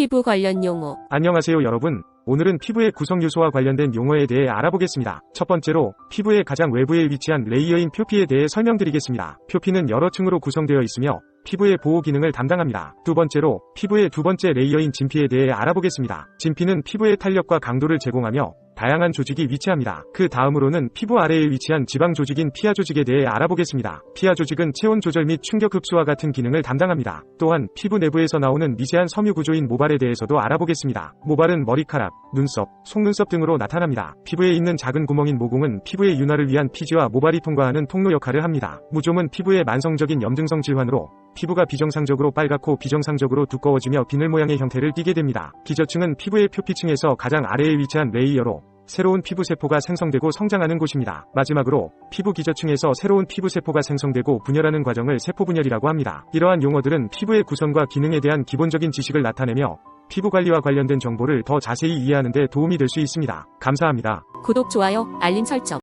피부 관련 용어. 안녕하세요 여러분. 오늘은 피부의 구성 요소와 관련된 용어에 대해 알아보겠습니다. 첫 번째로 피부의 가장 외부에 위치한 레이어인 표피에 대해 설명드리겠습니다. 표피는 여러 층으로 구성되어 있으며 피부의 보호 기능을 담당합니다. 두 번째로 피부의 두 번째 레이어인 진피에 대해 알아보겠습니다. 진피는 피부의 탄력과 강도를 제공하며 다양한 조직이 위치합니다. 그 다음으로는 피부 아래에 위치한 지방 조직인 피하 조직에 대해 알아보겠습니다. 피하 조직은 체온 조절 및 충격 흡수와 같은 기능을 담당합니다. 또한 피부 내부에서 나오는 미세한 섬유 구조인 모발에 대해서도 알아보겠습니다. 모발은 머리카락, 눈썹, 속눈썹 등으로 나타납니다. 피부에 있는 작은 구멍인 모공은 피부의 윤활을 위한 피지와 모발이 통과하는 통로 역할을 합니다. 무좀은 피부의 만성적인 염증성 질환으로 피부가 비정상적으로 빨갛고 비정상적으로 두꺼워지며 비늘 모양의 형태를 띠게 됩니다. 기저층은 피부의 표피층에서 가장 아래에 위치한 레이어로 새로운 피부세포가 생성되고 성장하는 곳입니다. 마지막으로 피부 기저층에서 새로운 피부세포가 생성되고 분열하는 과정을 세포분열이라고 합니다. 이러한 용어들은 피부의 구성과 기능에 대한 기본적인 지식을 나타내며 피부 관리와 관련된 정보를 더 자세히 이해하는 데 도움이 될 수 있습니다. 감사합니다. 구독, 좋아요, 알림 설정.